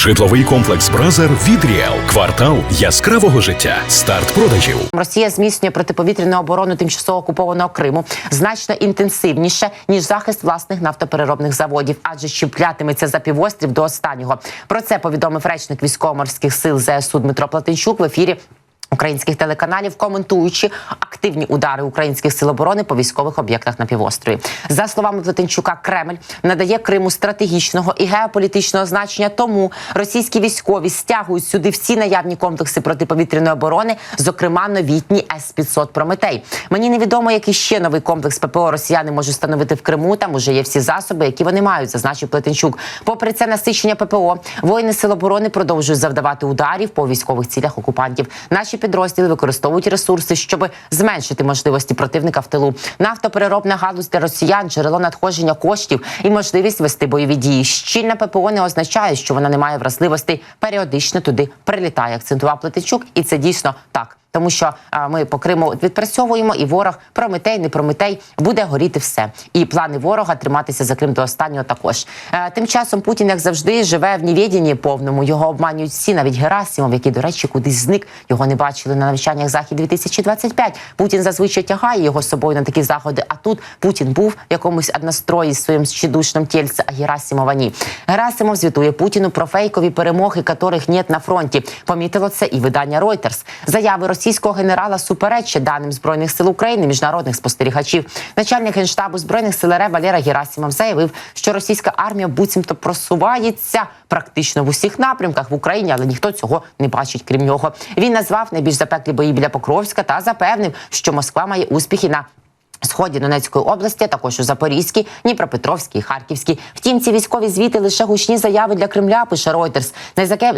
Житловий комплекс Бразер від Ріел. Квартал яскравого життя. Старт продажів. Росія зміцнює протиповітряну оборону тимчасово окупованого Криму значно інтенсивніше ніж захист власних нафтопереробних заводів, адже щеплятиметься за півострів до останнього. Про це повідомив речник військово-морських сил ЗСУ Дмитро Платенчук в ефірі. Українських телеканалів коментуючи активні удари українських сил оборони по військових об'єктах на півострові, за словами Плетенчука, Кремль надає Криму стратегічного і геополітичного значення. Тому російські військові стягують сюди всі наявні комплекси протиповітряної оборони, зокрема новітні с 500 Прометей. Мені невідомо, який ще новий комплекс ППО Росіяни можуть встановити в Криму. Там уже є всі засоби, які вони мають, зазначив Плетенчук. Попри це насичення ППО, воїни сил оборони продовжують завдавати ударів по військових цілях окупантів. Наші підрозділи використовують ресурси, щоб зменшити можливості противника в тилу. Нафтопереробна галузь для росіян, джерело надходження коштів і можливість вести бойові дії. Щільна ППО не означає, що вона не має вразливостей. Періодично туди прилітає. Акцентував Плетичук, і це дійсно так. Тому що а, ми по Криму відпрацьовуємо, і ворог прометей, не прометей буде горіти все. І плани ворога триматися за Крим до останнього також. Е, тим часом Путін, як завжди, живе в невідінні повному. Його обманюють всі, навіть Герасимов, який, до речі, кудись зник. Його не бачили на навчаннях захід 2025 Путін зазвичай тягає його з собою на такі заходи. А тут Путін був в якомусь однострої з своїм щедушним тільцем, а Герасимова ні. Герасимов звітує Путіну про фейкові перемоги, яких нет на фронті. Помітило це і видання Reuters. Заяви російського генерала суперечить даним збройних сил України, міжнародних спостерігачів. Начальник генштабу збройних сил РФ Валера Герасимов заявив, що російська армія буцімто просувається практично в усіх напрямках в Україні, але ніхто цього не бачить. Крім нього, він назвав найбільш запеклі бої біля Покровська та запевнив, що Москва має успіхи на Сході Донецької області, також у Запорізькій, Дніпропетровській, Харківській. Втім, ці військові звіти лише гучні заяви для Кремля. Пише Reuters.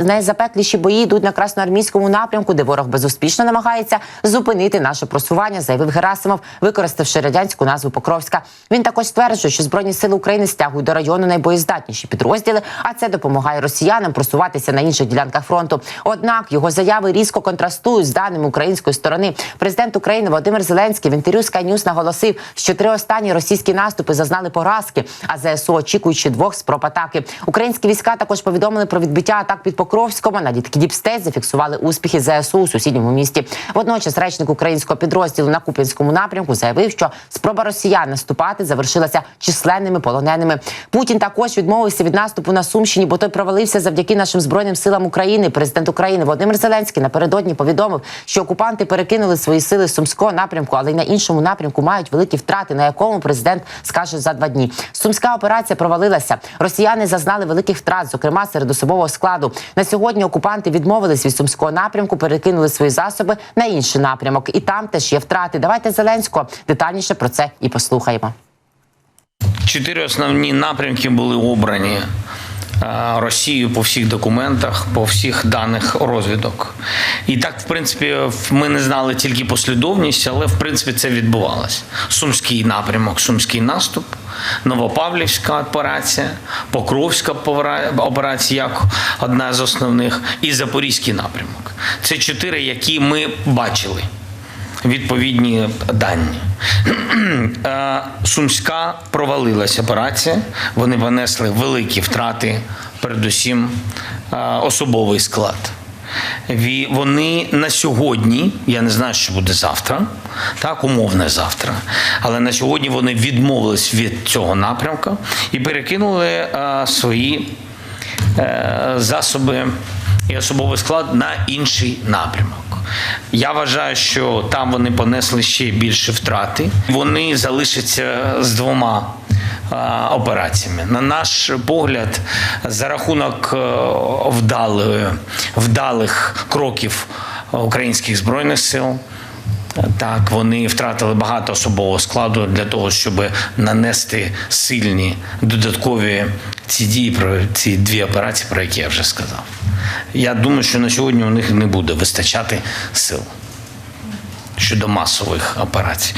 Найзапекліші бої йдуть на красноармійському напрямку, де ворог безуспішно намагається зупинити наше просування, заявив Герасимов, використавши радянську назву Покровська. Він також стверджує, що збройні сили України стягують до району найбоєздатніші підрозділи, а це допомагає росіянам просуватися на інших ділянках фронту. Однак його заяви різко контрастують з даними української сторони. Президент України Володимир Зеленський в інтерв'ю Sky News наголосив, що три останні російські наступи зазнали поразки, а ЗСУ очікуючи двох спроб атаки. Українські війська також повідомили про відбиття атак під Покровськом. Аналітики Діпстейт зафіксували успіхи ЗСУ у сусідньому місті. Водночас речник українського підрозділу на Куп'янському напрямку заявив, що спроба росіян наступати завершилася численними полоненими. Путін також відмовився від наступу на Сумщині, бо той провалився завдяки нашим збройним силам України. Президент України Володимир Зеленський напередодні повідомив, що окупанти перекинули свої сили з сумського напрямку, але й на іншому напрямку мають великі втрати, на якому президент скаже за два дні. Сумська операція провалилася. Росіяни зазнали великих втрат, зокрема серед особового складу. На сьогодні окупанти відмовились від сумського напрямку, перекинули свої засоби на інший напрямок, і там теж є втрати. Давайте Зеленського детальніше про це і послухаємо. Чотири основні напрямки були обрані е, Росією по всіх документах, по всіх даних розвідок. І так, в принципі, ми не знали тільки послідовність, але в принципі це відбувалося. Сумський напрямок, сумський наступ, Новопавлівська операція, Покровська операція як одна з основних, і Запорізький напрямок. Це чотири, які ми бачили відповідні дані. Е, Сумська провалилась операція. Вони понесли великі втрати, передусім е, особовий склад. Вони на сьогодні, я не знаю, що буде завтра, так, умовне завтра. Але на сьогодні вони відмовились від цього напрямку і перекинули е, свої засоби і особовий склад на інший напрямок. Я вважаю, що там вони понесли ще більше втрати. Вони залишаться з двома е, операціями. На наш погляд, за рахунок е, вдалої, вдалих кроків українських збройних сил. Так, вони втратили багато особового складу для того, щоб нанести сильні додаткові ці дії про ці дві операції, про які я вже сказав. Я думаю, що на сьогодні у них не буде вистачати сил щодо масових операцій.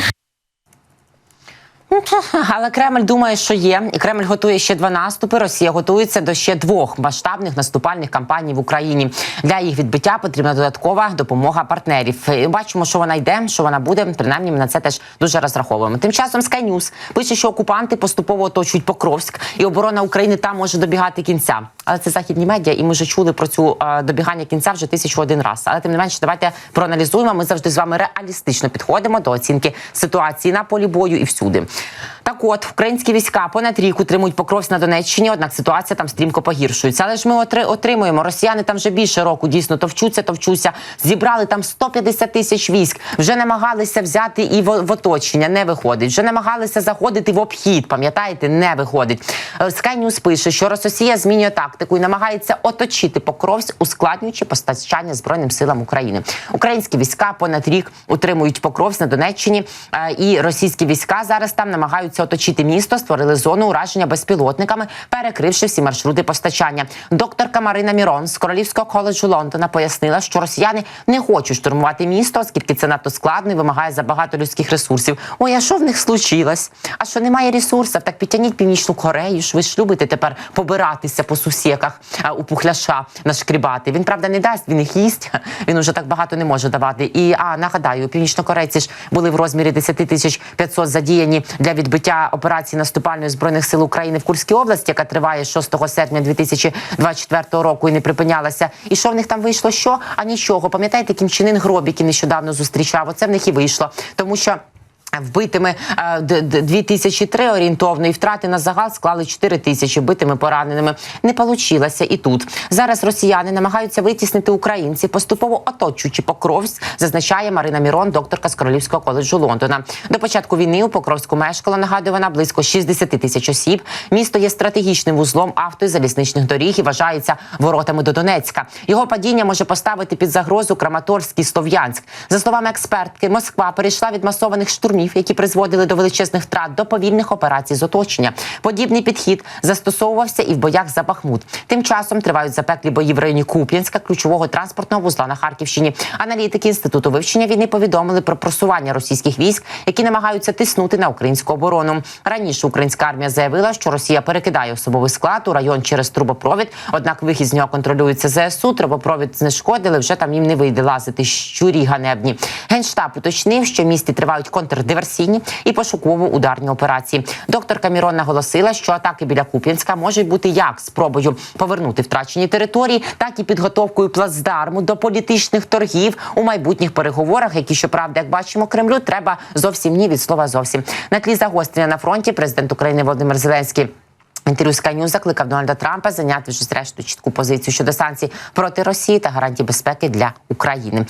Але Кремль думає, що є, і Кремль готує ще два наступи. Росія готується до ще двох масштабних наступальних кампаній в Україні. Для їх відбиття потрібна додаткова допомога партнерів. І Бачимо, що вона йде, що вона буде. Принаймні, ми на це теж дуже розраховуємо. Тим часом Sky News пише, що окупанти поступово оточують Покровськ, і оборона України там може добігати кінця. Але це західні медіа, і ми вже чули про цю добігання кінця вже тисячу один раз. Але тим не менше, давайте проаналізуємо. Ми завжди з вами реалістично підходимо до оцінки ситуації на полі бою і всюди. Так, от українські війська понад рік утримують Покровськ на Донеччині, однак ситуація там стрімко погіршується. Але ж ми отри- отримуємо росіяни там вже більше року дійсно товчуться, товчуться. Зібрали там 150 тисяч військ. Вже намагалися взяти і в, в оточення. Не виходить. Вже намагалися заходити в обхід. Пам'ятаєте, не виходить. Е, Sky News пише, що Росія змінює тактику і намагається оточити Покровськ, ускладнюючи постачання збройним силам України. Українські війська понад рік утримують Покровськ на Донеччині, е, і російські війська зараз там намагаються оточити місто, створили зону ураження безпілотниками, перекривши всі маршрути постачання. Докторка Марина Мірон з Королівського коледжу Лондона пояснила, що росіяни не хочуть штурмувати місто, оскільки це надто складно і вимагає забагато людських ресурсів. Ой, а що в них случилось? А що немає ресурсів? Так підтягніть північну Корею. ж Ви ж любите тепер побиратися по сусіках а, у пухляша нашкрібати. Він правда не дасть, він їх їсть. Він уже так багато не може давати. І а нагадаю, північнокорейці ж були в розмірі 10 тисяч 500 задіяні для відбиття операції наступальної збройних сил України в Курській області, яка триває з 6 серпня 2024 року і не припинялася. І що в них там вийшло? Що? А нічого. Пам'ятаєте, Кім Чен Ін гроб, який нещодавно зустрічав. Оце в них і вийшло, тому що. Вбитими е, д- д- 2003 орієнтовно і втрати на загал склали 4 тисячі битими пораненими. Не получилося і тут. Зараз росіяни намагаються витіснити українців, поступово оточуючи Покровськ, зазначає Марина Мірон, докторка з Королівського коледжу Лондона. До початку війни у Покровську мешкало, нагадує вона, близько 60 тисяч осіб. Місто є стратегічним вузлом авто і залізничних доріг і вважається воротами до Донецька. Його падіння може поставити під загрозу Краматорськ і Слов'янськ. За словами експертки, Москва перейшла від масованих штурмів, які призводили до величезних втрат, до повільних операцій з оточення. Подібний підхід застосовувався і в боях за Бахмут. Тим часом тривають запеклі бої в районі Куп'янська, ключового транспортного вузла на Харківщині. Аналітики інституту вивчення війни повідомили про просування російських військ, які намагаються тиснути на українську оборону. Раніше українська армія заявила, що Росія перекидає особовий склад у район через трубопровід. Однак вихід з нього контролюється ЗСУ. Трубопровід знешкодили. Вже там їм не вийде лазити. Щурі ганебні. Генштаб уточнив, що місті тривають контрдиверсійні і пошуково-ударні операції. Доктор Камірон наголосила, що атаки біля Куп'янська можуть бути як спробою повернути втрачені території, так і підготовкою плацдарму до політичних торгів у майбутніх переговорах, які щоправда, як бачимо, Кремлю треба зовсім ні від слова зовсім на тлі загострення на фронті. Президент України Володимир Зеленський. Інтерв'ю News закликав Дональда Трампа зайняти вже зрештою чітку позицію щодо санкцій проти Росії та гарантій безпеки для України.